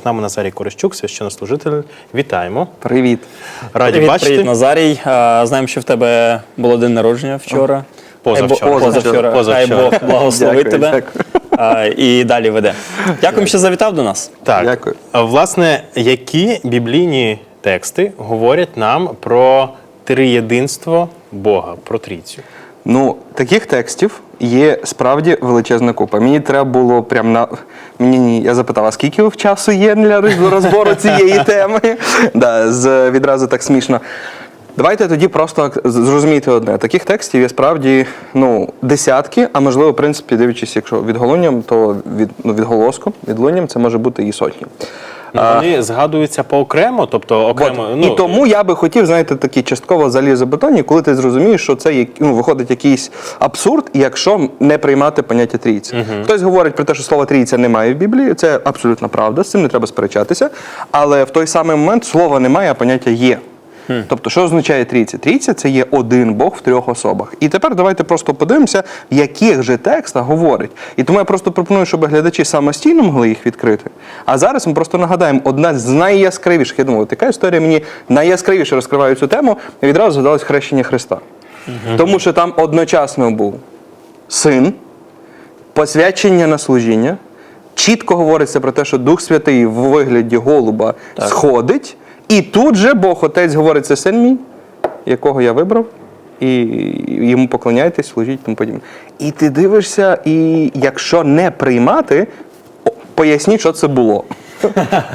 З нами Назарій Корищук, священнослужитель. Вітаємо. Привіт. Раді Привіт, бачити. привіт, Назарій. А, Знаємо, що в тебе було день народження вчора. Позавчора. Хай Бог- позавчора. Позавчора. Хай Бог благословить Дякую, тебе дякую. а, і далі веде. Дякуємо, що завітав до нас. Так. Дякую. Власне, які біблійні тексти говорять нам про триєдинство Бога, про трійцю? Ну, таких текстів є справді величезна купа. Мені треба було прям на. Мені ні, я запитав, а скільки в часу є для розбору цієї теми? Да, з, відразу так смішно. Давайте тоді просто ак- з- зрозумійте одне. Таких текстів є справді ну, десятки, а можливо, в принципі, дивлячись, якщо відголонням, то від, ну, відголоском, відлунням це може бути і сотні. Ну, вони згадуються поокремо, тобто окремо. От, ну, і тому я би хотів, знаєте, такі частково залізобетонні, коли ти зрозумієш, що це ну, виходить якийсь абсурд, якщо не приймати поняття трійці. Хтось говорить про те, що слова трійця немає в Біблії. Це абсолютно правда, з цим не треба сперечатися. Але в той самий момент слова немає, а поняття є. Тобто, що означає трійця? Трійця це є один Бог в трьох особах. І тепер давайте просто подивимося, в яких же текстах говорить. І тому я просто пропоную, щоб глядачі самостійно могли їх відкрити. А зараз ми просто нагадаємо одна з найяскравіших. Я думаю, от яка історія мені найяскравіше розкриває цю тему, і відразу згадалось хрещення Христа. Тому що там одночасно був син, посвячення на служіння. Чітко говориться про те, що Дух Святий в вигляді голуба сходить, і тут же Бог Отець говорить, це син мій, якого я вибрав, і йому поклоняйтесь, служіть тому подібне. І ти дивишся, і якщо не приймати, поясні, що це було.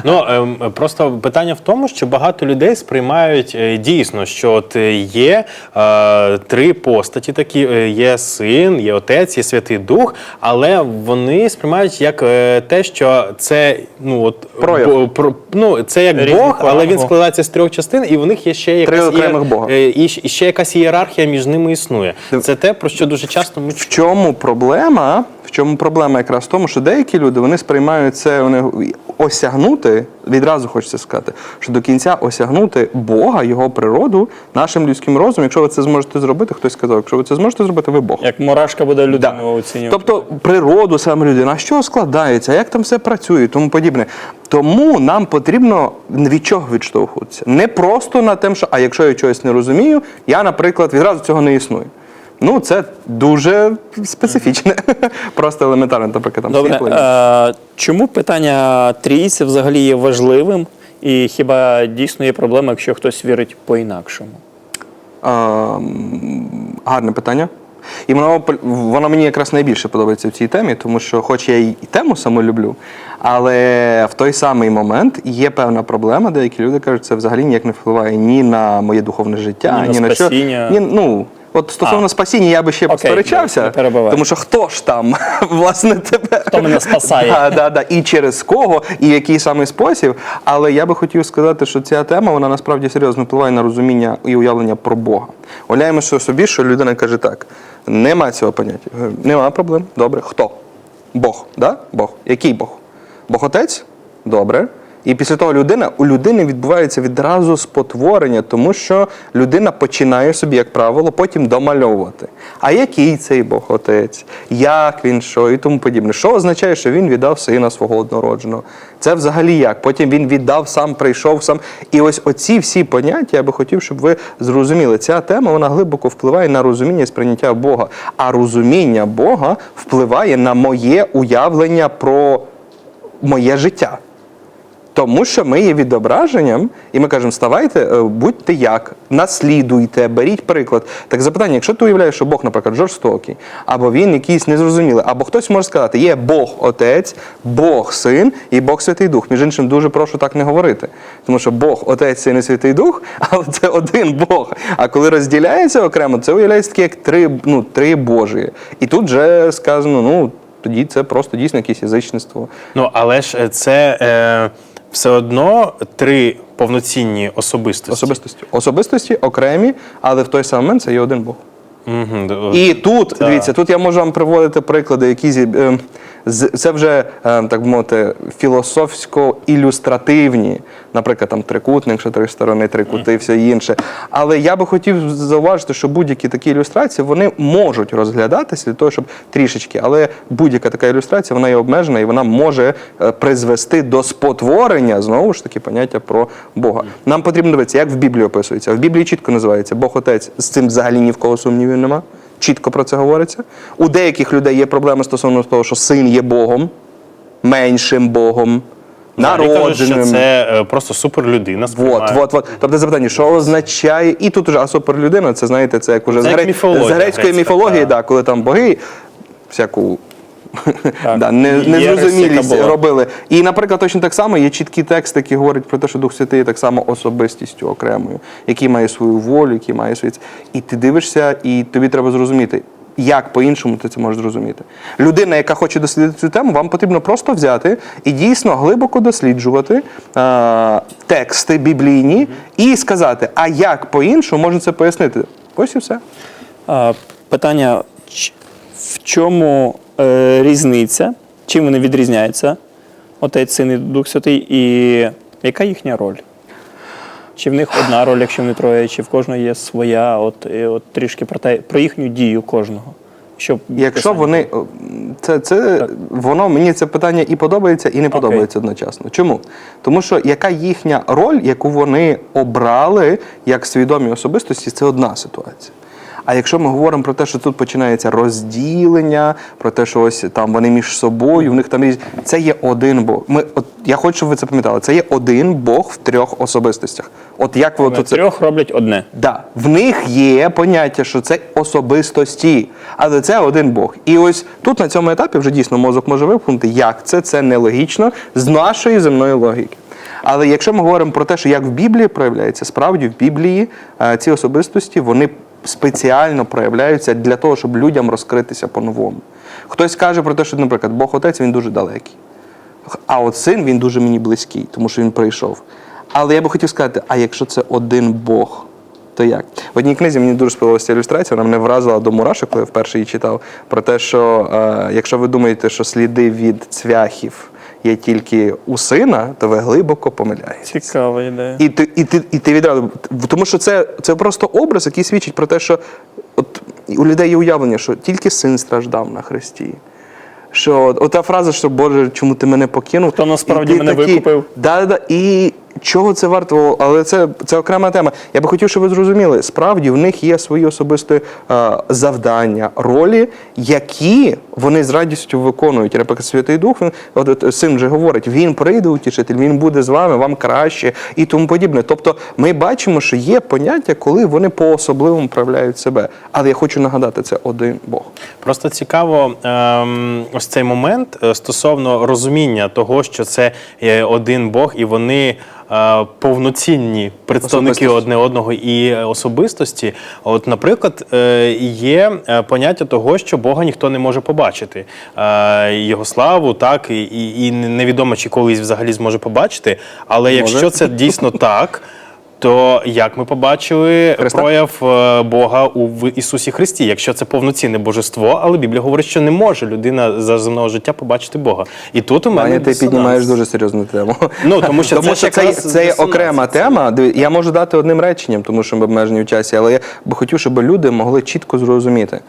Ну ем, просто питання в тому, що багато людей сприймають е, дійсно, що от е, є е, три постаті, такі є син, є отець, є святий дух, але вони сприймають як те, що це ну от Прояв. бо- ну це як Різні Бог, але він складається з трьох частин, і в них є ще якась Три окремих Бога. і, ще якась ієрархія між ними існує. Це те, про що дуже часто ми В чому проблема? В чому проблема якраз в тому, що деякі люди вони сприймають це, вони осягнути, відразу хочеться сказати, що до кінця осягнути Бога, його природу нашим людським розумом. Якщо ви це зможете зробити, хтось сказав, якщо ви це зможете зробити, ви Бог. Як мурашка буде людину Да. оцінювати. Тобто природу саме людина, чого складається, як там все працює, і тому подібне. Тому нам потрібно від чого відштовхуватися. Не просто на те, що а якщо я чогось не розумію, я, наприклад, відразу цього не існує. Ну, це дуже специфічне, просто елементарно, наприклад, там Добре, світло. е, чому питання трійці взагалі є важливим? І хіба дійсно є проблема, якщо хтось вірить по-інакшому? Ем, гарне питання. І воно, воно мені якраз найбільше подобається в цій темі, тому що, хоч я і тему саму люблю, але в той самий момент є певна проблема. Деякі люди кажуть, це взагалі ніяк не впливає ні на моє духовне життя, Ні на ні спасіння. що. Ні, ну, от стосовно А. спасіння я би ще Окей, посперечався, не перебивай. тому що хто ж там, власне, тебе. Хто мене спасає? Да, да, да. І через кого, і в який саме спосіб. Але я би хотів сказати, що ця тема вона насправді серйозно впливає на розуміння і уявлення про Бога. Уявляємо що собі, що людина каже так: нема цього поняття. Нема проблем. Добре. Хто? Бог. Да? Бог. Який Бог? Бог отець? Добре. І після того людина у людини відбувається відразу спотворення, тому що людина починає собі, як правило, потім домальовувати. А який цей Бог отець? Як він що і тому подібне? Що означає, що він віддав сина свого однородженого? Це взагалі як? Потім він віддав, сам прийшов сам. І ось оці всі поняття я би хотів, щоб ви зрозуміли. Ця тема вона глибоко впливає на розуміння і сприйняття Бога. А розуміння Бога впливає на моє уявлення про моє життя. Тому що ми є відображенням, і ми кажемо, ставайте, е, будьте як, наслідуйте, беріть приклад. Так запитання, якщо ти уявляєш, що Бог, наприклад, жорстокий, або він якийсь незрозумілий, або хтось може сказати, є Бог Отець, Бог Син і Бог Святий Дух. Між іншим, дуже прошу так не говорити. Тому що Бог, Отець, Син і Святий Дух, але це один Бог. А коли розділяється окремо, це уявляється таке, як три, ну, три Божі. І тут вже сказано, ну. Тоді це просто дійсно якесь язичництво. Ну але ж е, це е, все одно три повноцінні особистості. Особистості. Особистості окремі, але в той самий момент це є один Бог. Угу, І тут, дивіться, тут я можу вам приводити приклади, які зі- е, з- це вже, е, так би мовити, філософсько-ілюстративні, наприклад, там трикутник, що три сторони, три кути, все інше. Але я би хотів зауважити, що будь-які такі ілюстрації вони можуть розглядатися для того, щоб трішечки, але будь-яка така ілюстрація вона є обмежена і вона може е, призвести до спотворення знову ж таки поняття про Бога. Нам потрібно дивитися, як в Біблії описується. В Біблії чітко називається Бог Отець. З цим взагалі ні в кого сумнівів нема. Чітко про це говориться. У деяких людей є проблеми стосовно того, що син є Богом, меншим Богом, кажуть, що народженим. це е, просто суперлюдина. Вот, вот, вот. Тобто запитання, що означає, і тут уже а суперлюдина, це знаєте, це як уже Це з, як гре- міфологія з грецької грецька, міфології, та. да, коли там боги всяку да, не, незрозумілість робили. І, наприклад, точно так само є чіткий текст, який говорить про те, що Дух Святий так само особистістю окремою, який має свою волю, який має ц- І ти дивишся, і тобі треба зрозуміти. Як по-іншому ти це можеш зрозуміти? Людина, яка хоче дослідити цю тему, вам потрібно просто взяти і дійсно глибоко досліджувати е, тексти біблійні і сказати, а як по-іншому можна це пояснити? Ось і все. Питання: в чому е, різниця? Чим вони відрізняються? Отець, син і Дух Святий, і яка їхня роль? Чи в них одна роль, якщо вони троє, чи в кожного є своя, от, і от трішки про, те, про їхню дію кожного. Щоб Якщо писання вони це, це воно мені це питання і подобається, і не подобається одночасно. Чому? Тому що яка їхня роль, яку вони обрали як свідомі особистості, це одна ситуація. А якщо ми говоримо про те, що тут починається розділення, про те, що ось там вони між собою, в них там різ... це є один Бог. Ми, от я хочу, щоб ви це пам'ятали. Це є один Бог в трьох особистостях. От як ви от це трьох роблять одне. Да, в них є поняття, що це особистості, але це один Бог. І ось тут на цьому етапі вже дійсно мозок може випхнути, як це, це нелогічно з нашої земної логіки. Але якщо ми говоримо про те, що як в Біблії проявляється, справді в Біблії е, ці особистості вони спеціально проявляються для того, щоб людям розкритися по-новому. Хтось каже про те, що, наприклад, Бог Отець він дуже далекий. А от син він дуже мені близький, тому що він прийшов. Але я би хотів сказати: а якщо це один Бог, то як? В одній книзі мені дуже сподобалася ілюстрація, вона мене вразила до мурашок, коли я вперше її читав. Про те, що е, якщо ви думаєте, що сліди від цвяхів є тільки у сина, то ви глибоко помиляєтеся. Цікава ідея. І ти, і ти, і ти відразу. Тому що це, це просто образ, який свідчить про те, що от у людей є уявлення, що тільки син страждав на Христі. Що от- ота фраза, що Боже, чому ти мене покинув? Хто насправді мене мене викупив? Да, да, і чого це варто? Але це, це окрема тема. Я би хотів, щоб ви зрозуміли, справді в них є свої особисті е, завдання, ролі, які вони з радістю виконують. Наприклад, Святий Дух, він, от, от, син вже говорить, він прийде утішитель, він буде з вами, вам краще і тому подібне. Тобто ми бачимо, що є поняття, коли вони по-особливому проявляють себе. Але я хочу нагадати, це один Бог. Просто цікаво ем, ось цей момент е, стосовно розуміння того, що це один Бог, і вони повноцінні представники одне одного і е, особистості. От, наприклад, е, є е, поняття того, що Бога ніхто не може побачити. Е, Його славу, так, і, і, і невідомо, чи колись взагалі зможе побачити. Але якщо це дійсно так. То як ми побачили Христа? прояв е, Бога у Ісусі Христі, якщо це повноцінне божество, але Біблія говорить, що не може людина за земного життя побачити Бога. І тут у мене Аня, ти піднімаєш дуже серйозну тему. Ну, тому що тому це що це, це є окрема тема. Я можу дати одним реченням, тому що ми обмежені в часі, але я би хотів, щоб люди могли чітко зрозуміти.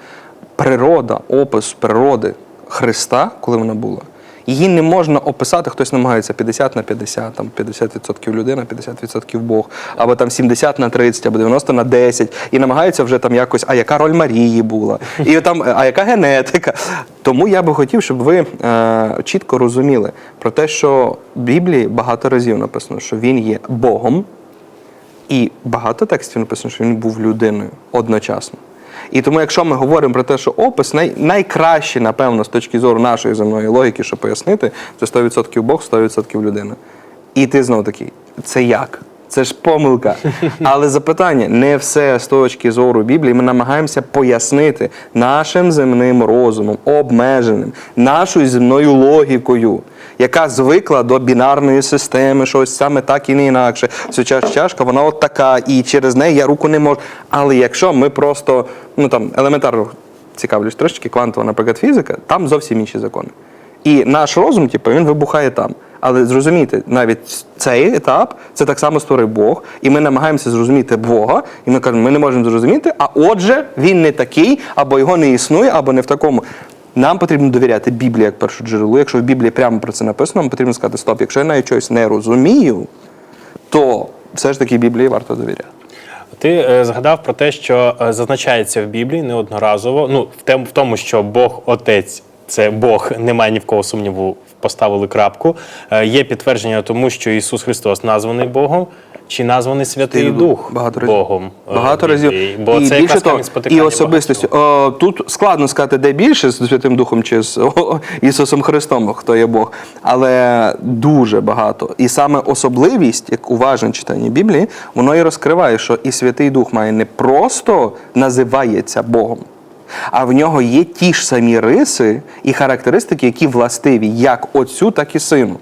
Природа, опис природи Христа, коли вона була, її не можна описати, хтось намагається 50 на 50, там 50% людина, 50% Бог, або там 70 на 30, або 90 на 10, і намагаються вже там якось, а яка роль Марії була, і там, а яка генетика. Тому я би хотів, щоб ви е, чітко розуміли про те, що в Біблії багато разів написано, що він є Богом, і багато текстів написано, що він був людиною одночасно. І тому, якщо ми говоримо про те, що опис най, найкраще, напевно, з точки зору нашої земної логіки, щоб пояснити, це 100% Бог, 100% людина. І ти знову такий, це як? Це ж помилка. Але запитання не все з точки зору Біблії. Ми намагаємося пояснити нашим земним розумом, обмеженим, нашою земною логікою, яка звикла до бінарної системи, що ось саме так і не інакше. Ця чашка, вона от така, і через неї я руку не можу. Але якщо ми просто ну там елементарно цікавлюсь трошечки, квантова, наприклад, фізика, там зовсім інші закони. І наш розум, типу, він вибухає там. Але зрозумійте, навіть цей етап це так само створив Бог, і ми намагаємося зрозуміти Бога, і ми кажемо, ми не можемо зрозуміти, а отже, він не такий, або його не існує, або не в такому. Нам потрібно довіряти Біблії як першу джерелу. Якщо в Біблії прямо про це написано, нам потрібно сказати, стоп, якщо я навіть щось не розумію, то все ж таки Біблії варто довіряти. Ти е, згадав про те, що е, зазначається в Біблії неодноразово. Ну, в тому, що Бог Отець це Бог, немає ні в кого сумніву, поставили крапку. Е, є підтвердження тому, що Ісус Христос названий Богом. Чи названий Святий Ти Дух багато. Богом? е, Багато в разів. Бо і це більше того, і особистістю. О, тут складно сказати, де більше з Святим Духом чи з о, Ісусом Христом, хто є Бог. Але дуже багато. І саме особливість, як уважне читання Біблії, воно і розкриває, що і Святий Дух має не просто називається Богом. А в нього є ті ж самі риси і характеристики, які властиві як отцю, так і сину.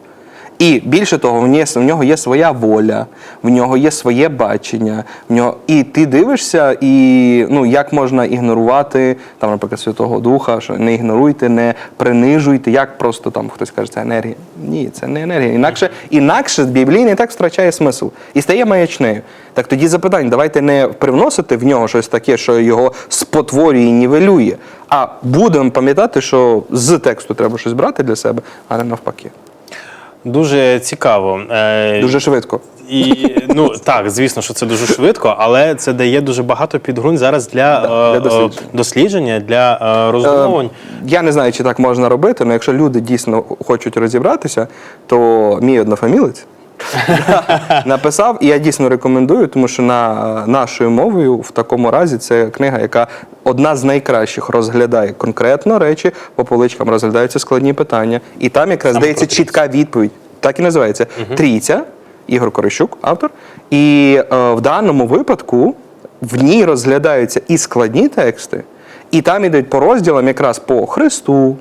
І більше того, в нього є своя воля, в нього є своє бачення. В нього і ти дивишся, і ну як можна ігнорувати там, наприклад, Святого Духа, що не ігноруйте, не принижуйте, як просто там хтось каже, це енергія. Ні, це не енергія. Інакше, інакше біблійний текст втрачає смисл і стає маячнею. Так тоді запитання, давайте не привносити в нього щось таке, що його спотворює і нівелює, а будемо пам'ятати, що з тексту треба щось брати для себе, а не навпаки. Дуже цікаво. Е, Дуже швидко. І ну так, звісно, що це дуже швидко, але це дає дуже багато підґрунь зараз для, Да, е, для е, дослідження, для е, роздумувань. Я не знаю, чи так можна робити, але якщо люди дійсно хочуть розібратися, то мій однофамілець написав, і я дійсно рекомендую, тому що на нашою мовою в такому разі це книга, яка одна з найкращих розглядає конкретно речі, по поличкам розглядаються складні питання, і там якраз Саме дається про чітка відповідь. Так і називається. Трійця, Ігор Корищук, автор. І е, в даному випадку в ній розглядаються і складні тексти, і там ідуть по розділам якраз по Христу,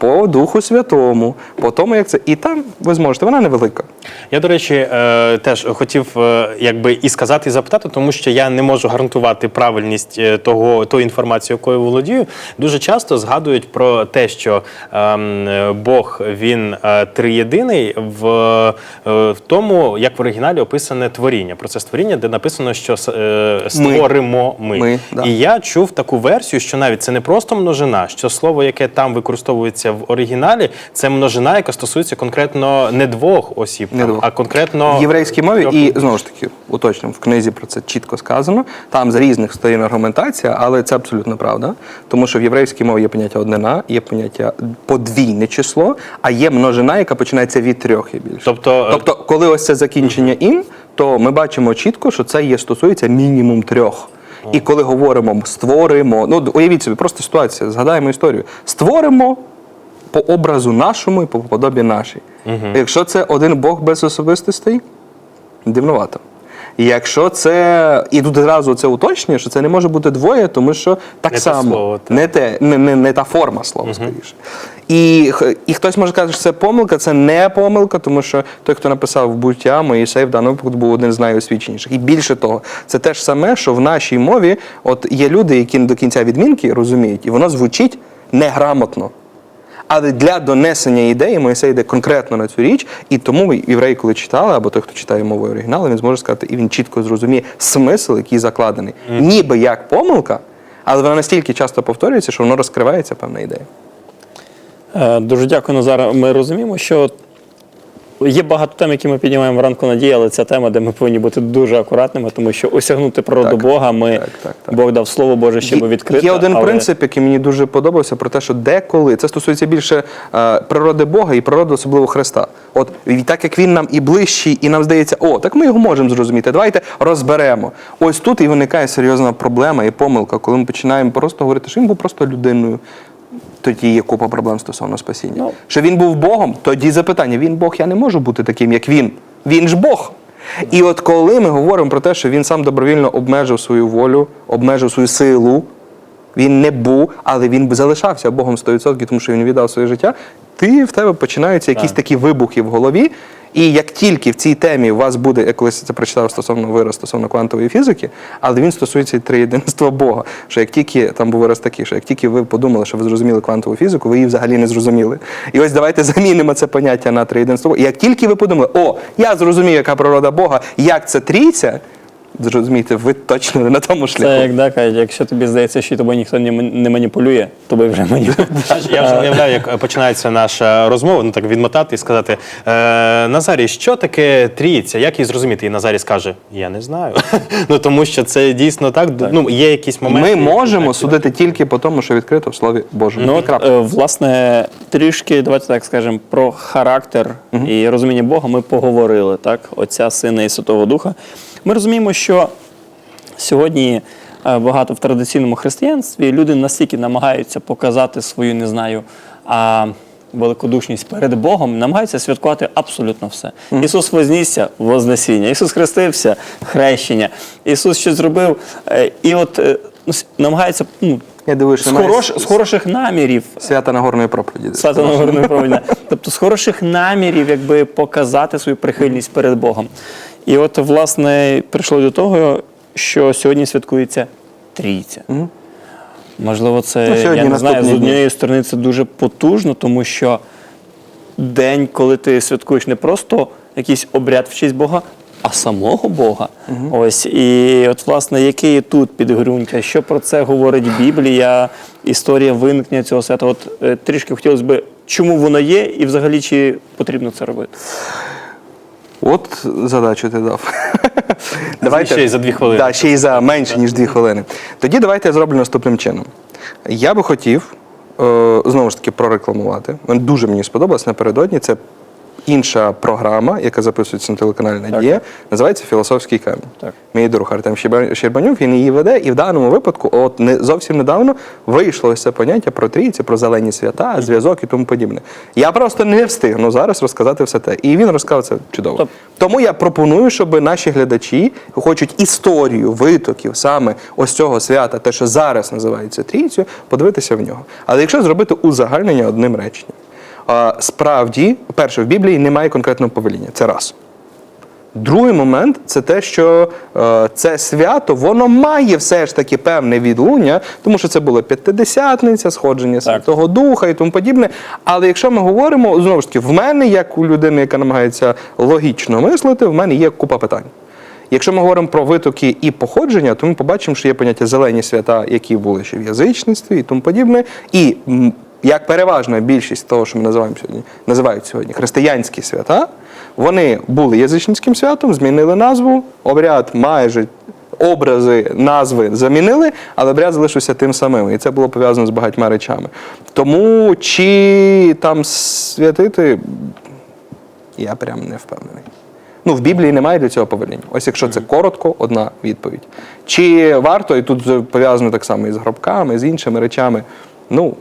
по Духу Святому, по тому, як це. І там ви зможете, вона невелика. Я, до речі, е, теж хотів е, якби і сказати, і запитати, тому що я не можу гарантувати правильність е, того тої інформації, якою володію. Дуже часто згадують про те, що ем, е, Бог він е, триєдиний в, е, в тому, як в оригіналі описане творіння. Про це створіння, де написано, що е, створимо ми. Ми, да. І я чув таку версію, що навіть це не просто множина, що слово, яке там використовується в оригіналі, це множина, яка стосується конкретно не двох осіб, Не там, двох. а конкретно в єврейській мові, трьох і знову ж таки, уточнюємо, в книзі про це чітко сказано. Там з різних сторін аргументація, але це абсолютно правда. Тому що в єврейській мові є поняття однина, є поняття подвійне число, а є множина, яка починається від трьох і більше. Тобто, Тобто, коли ось це закінчення ім, то ми бачимо чітко, що це є стосується мінімум трьох. І коли говоримо створимо, ну уявіть собі, просто ситуація, згадаємо історію. Створимо по образу нашому і по подобі нашій. Якщо це один Бог без особистостей, дивнувато. Якщо це. І тут одразу це уточнює, що це не може бути двоє, тому що так Не те само слово, так. не, те, не, не, не та форма слова, скоріше. І, і хтось може сказати, що це помилка, це не помилка, тому що той, хто написав буття, Моїсей в даному випадку був один з найосвіченіших. І більше того, це те ж саме, що в нашій мові от є люди, які не до кінця відмінки розуміють, і воно звучить неграмотно. Але для донесення ідеї Моїсей йде конкретно на цю річ, і тому євреї, коли читали, або той, хто читає мовою оригіналу, він зможе сказати, і він чітко зрозуміє смисл, який закладений. Ніби як помилка, але вона настільки часто повторюється, що воно розкривається певна ідея. Е, Дуже дякую, Назар. Ми розуміємо, що є багато тем, які ми піднімаємо в ранку надії, але ця тема, де ми повинні бути дуже акуратними, тому що осягнути природу Так, Бога, ми так, так, так. Бог дав слово Боже, щоб відкрити. Є один але- принцип, який мені дуже подобався, про те, що деколи це стосується більше е, природи Бога і природи особливо Христа. От і так як він нам і ближчий, і нам здається, о, так ми його можемо зрозуміти. Давайте розберемо. Ось тут і виникає серйозна проблема і помилка, коли ми починаємо просто говорити, що він був просто людиною. Тоді є купа проблем стосовно спасіння. Ну. Що він був Богом, тоді запитання: він Бог, я не можу бути таким, як він. Він ж Бог. І от коли ми говоримо про те, що він сам добровільно обмежив свою волю, обмежив свою силу, він не був, але він залишався Богом 100%, тому що він віддав своє життя. Ти в тебе починаються якісь Так. такі вибухи в голові. І як тільки в цій темі у вас буде, я колись це прочитав стосовно вираз стосовно квантової фізики, але він стосується і триєдинства Бога. Що як тільки там був вираз такий, що як тільки ви подумали, що ви зрозуміли квантову фізику, ви її взагалі не зрозуміли. І ось давайте замінимо це поняття на триєдинство Бога. І як тільки ви подумали, о, я зрозумів, яка природа Бога, як це трійця, зрозумійте, ви точно не на тому шляху. Це як да, кажуть, якщо тобі здається, що тобою ніхто не, не маніпулює, тобою вже маніпулює. Я вже уявляю, як починається наша розмова, ну так відмотати і сказати: е, Назарій, що таке трійця? Як її зрозуміти? І Назарій скаже: Я не знаю. ну тому що це дійсно так. Ну є якісь моменти. Ми можемо так, судити тільки по тому, що відкрито в Слові Божому. Ну, от, е, власне, трішки, давайте так скажемо, про характер і розуміння Бога ми поговорили, так? Отця Сина і Святого Духа. Ми розуміємо, що сьогодні е, багато в традиційному християнстві люди настільки намагаються показати свою, не знаю, а, великодушність перед Богом, намагаються святкувати абсолютно все. Ісус вознісся Вознесіння, Ісус хрестився хрещення, Ісус щось зробив, е, і от намагаються ну, Я дивлюсь, з, хорош, з хороших намірів. Свята Нагорної проповіді. Свято Нагорної провідня. Тобто з хороших намірів, якби показати свою прихильність перед Богом. І от, власне, прийшло до того, що сьогодні святкується трійця. Можливо, це Ну, я не знаю, з однієї сторони це дуже потужно, тому що день, коли ти святкуєш не просто якийсь обряд в честь Бога, а самого Бога. Ось і от, власне, яке є тут підґрунтя, що про це говорить Біблія, історія виникнення цього свята. От е, трішки хотілося б, чому воно є, і взагалі чи потрібно це робити? От задачу ти дав. ще й за дві хвилини. Да, ще й за менше, ніж дві хвилини. Тоді давайте я зроблю наступним чином. Я би хотів е, знову ж таки прорекламувати. Дуже мені сподобалось напередодні. Це інша програма, яка записується на телеканалі Надія, називається Філософський камінь. Так. Мій друг Артем Щерба- Щербанюк, він її веде, і в даному випадку, от не зовсім недавно, вийшло ось це поняття про трійці, про зелені свята, зв'язок і тому подібне. Я просто не встигну зараз розказати все те. І він розказав це чудово. Тоб- Тому я пропоную, щоб наші глядачі хочуть історію витоків саме ось цього свята, те, що зараз називається трійцю, подивитися в нього. Але якщо зробити узагальнення одним реченням, справді, перше, в Біблії немає конкретного повеління. Це раз. Другий момент це те, що е, це свято воно має все ж таки певне відлуння, тому що це було п'ятидесятниця, сходження Святого Духа і тому подібне. Але якщо ми говоримо, знову ж таки, в мене, як у людини, яка намагається логічно мислити, в мене є купа питань. Якщо ми говоримо про витоки і походження, то ми побачимо, що є поняття зелені свята, які були ще в язичництві і тому подібне. І як переважна більшість того, що ми називаємо сьогодні, називають сьогодні християнські свята, вони були язичницьким святом, змінили назву, обряд майже. Образи, назви замінили, але обряд залишився тим самим. І це було пов'язано з багатьма речами. Тому чи там святити, я прям не впевнений. Ну, в Біблії немає для цього повеління. Ось якщо це коротко, одна відповідь. Чи варто, і тут пов'язано так само і з гробками, з іншими речами. Ну,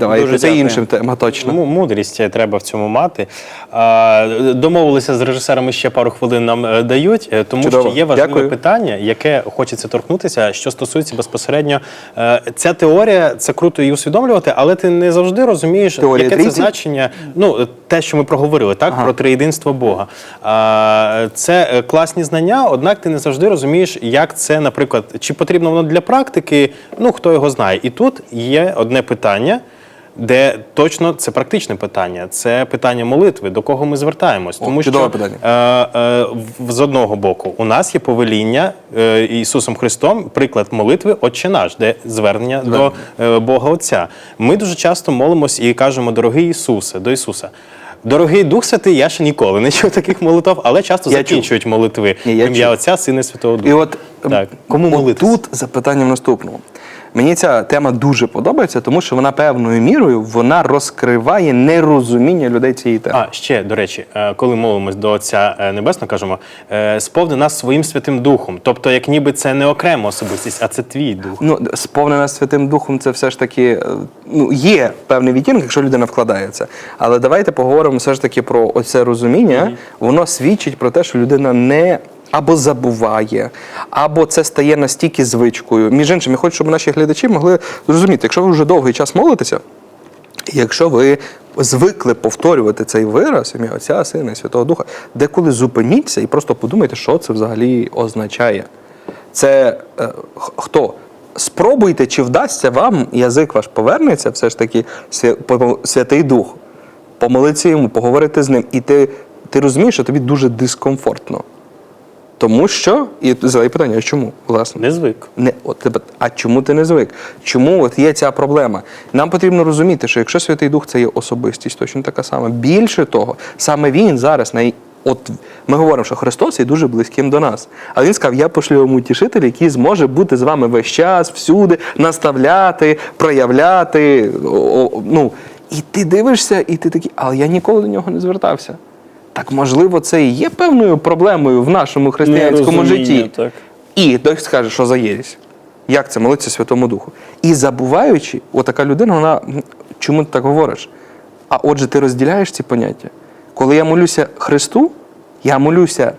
Дуже це іншим тема точно. Му- Мудрість треба в цьому мати. А, Домовилися з режисерами ще пару хвилин нам е, дають, е, тому Чудово. що є важливе Дякую. питання, яке хочеться торкнутися, що стосується безпосередньо. е, Ця теорія це круто її усвідомлювати, але ти не завжди розумієш, Теорія яке це значення. Ну, те, що ми проговорили, так Ага. про триєдинство Бога. А, Це класні знання, однак ти не завжди розумієш, як це, наприклад, чи потрібно воно для практики. Ну хто його знає. І тут є одне питання. Де точно це практичне питання, це питання молитви, до кого ми звертаємось. О, Тому що питання. е, е, з одного боку у нас є повеління е, Ісусом Христом, приклад молитви Отче наш, де звернення до е, Бога Отця. Ми дуже часто молимось і кажемо, дорогий Ісусе, до Ісуса. Дорогий Дух Святий, я ще ніколи не чув таких молитв, але часто Я закінчують молитви Ні, я ім'я чув. Отця, Сина Святого Духа. І от ем, Так. Кому молитись? тут запитання в наступному. Мені ця тема дуже подобається, тому що вона певною мірою вона розкриває нерозуміння людей цієї теми. А ще до речі, е, коли молимось до Отця е, Небесного, кажемо, е, сповни нас своїм святим духом. Тобто, як ніби це не окрема особистість, а це твій дух. Ну, сповнена Святим Духом, це все ж таки ну, є певний відтінок, якщо людина вкладається. Але давайте поговоримо все ж таки про оце розуміння. Воно свідчить про те, що людина не. Або забуває, або це стає настільки звичкою. Між іншим, я хочу, щоб наші глядачі могли зрозуміти, якщо ви вже довгий час молитеся, Якщо ви звикли повторювати цей вираз ім'я Отця, Сина і Святого Духа, деколи зупиніться і просто подумайте, що це взагалі означає. Це е, хто? Спробуйте, чи вдасться вам язик ваш повернеться, все ж таки Святий Дух. Помолитися йому, поговорити з ним. І ти, ти розумієш, що тобі дуже дискомфортно. Тому що, і задає питання, а чому, власне? Не звик. Не, от тебе, а чому ти не звик? Чому от є ця проблема? Нам потрібно розуміти, що якщо Святий Дух це є особистість, точно така сама. Більше того, саме він зараз най... От ми говоримо, що Христос є дуже близьким до нас. Але він сказав: я пошлю йому утішителя, який зможе бути з вами весь час, всюди, наставляти, проявляти. О, ну, і ти дивишся, і ти такий, але я ніколи до нього не звертався. Так можливо, це і є певною проблемою в нашому християнському житті. так. І той скаже, що за єресь. Як це молитися Святому Духу? І забуваючи, отака людина, вона чому ти так говориш? А отже, ти розділяєш ці поняття. Коли я молюся Христу, я молюся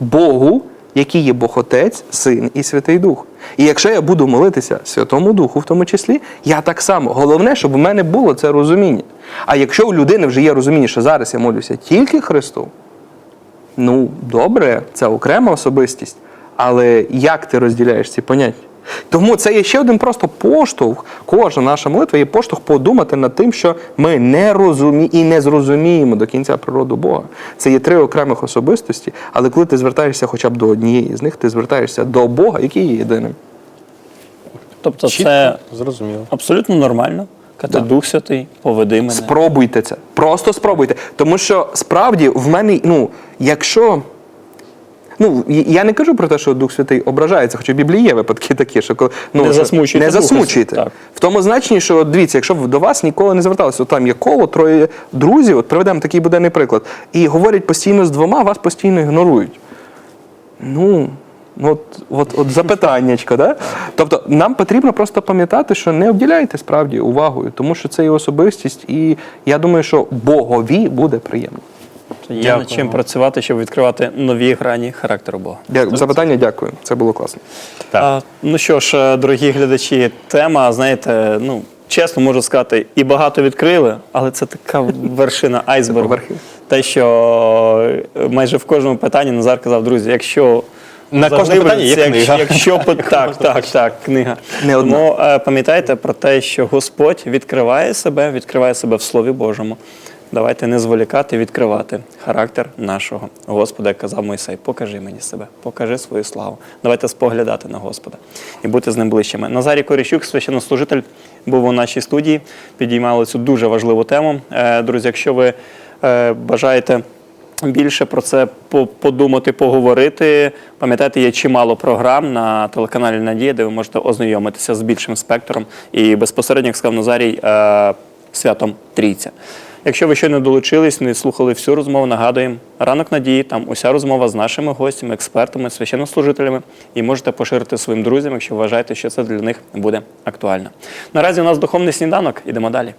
Богу, який є Бог Отець, Син і Святий Дух. І якщо я буду молитися Святому Духу, в тому числі, я так само. Головне, щоб у мене було це розуміння. А якщо у людини вже є розуміння, що зараз я молюся тільки Христу, Ну, добре, це окрема особистість, але як ти розділяєш ці поняття? Тому це є ще один просто поштовх. Кожна наша молитва є поштовх подумати над тим, що ми не розуміємо і не зрозуміємо до кінця природу Бога. Це є три окремих особистості, але коли ти звертаєшся хоча б до однієї з них, ти звертаєшся до Бога, який є єдиним. Тобто Чітко, це зрозуміло. абсолютно нормально. Кати Дух Святий, поведи мене. Спробуйте це. Просто спробуйте. Тому що справді в мене, ну, якщо. Ну, я не кажу про те, що Дух Святий ображається, хоча в Біблії є випадки такі, що коли ну, Не засмучуйте не засмучуйте. Так. В тому значенні, що дивіться, якщо до вас ніколи не зверталися, от там є коло, троє друзів, от приведемо такий буденний приклад, і говорять постійно з двома, вас постійно ігнорують. Ну, от, от, от запитаннячко, да? Тобто нам потрібно просто пам'ятати, що не обділяйте справді увагою, тому що це є особистість, і я думаю, що Богові буде приємно. Є над чим працювати, щоб відкривати нові грані характеру Бога. Дя- Запитання, дякую. Це було класно. Так. А, ну що ж, е, дорогі глядачі, тема, знаєте, ну чесно можу сказати, і багато відкрили, але це така вершина айсбергу. Те, що е, майже в кожному питанні Назар казав, друзі, якщо На кожне питання є якщо- книга. Якщо по- так, так, так, книга. Не одна. Тому е, пам'ятайте про те, що Господь відкриває себе, відкриває себе в Слові Божому. Давайте не зволікати, відкривати характер нашого Господа, як казав Мойсей. Покажи мені себе, покажи свою славу. Давайте споглядати на Господа і бути з ним ближчими. Назарій Коріщук, священнослужитель, був у нашій студії, підіймали цю дуже важливу тему. Е, Друзі, якщо ви е, бажаєте більше про це подумати, поговорити. Пам'ятаєте, є чимало програм на телеканалі Надія, де ви можете ознайомитися з більшим спектром і безпосередньо, як сказав Назарій, е, святом Трійця. Якщо ви не долучились, не слухали всю розмову, нагадуємо, ранок надії, там уся розмова з нашими гостями, експертами, священнослужителями, і можете поширити своїм друзям, якщо вважаєте, що це для них буде актуально. Наразі у нас духовний сніданок. Ідемо далі.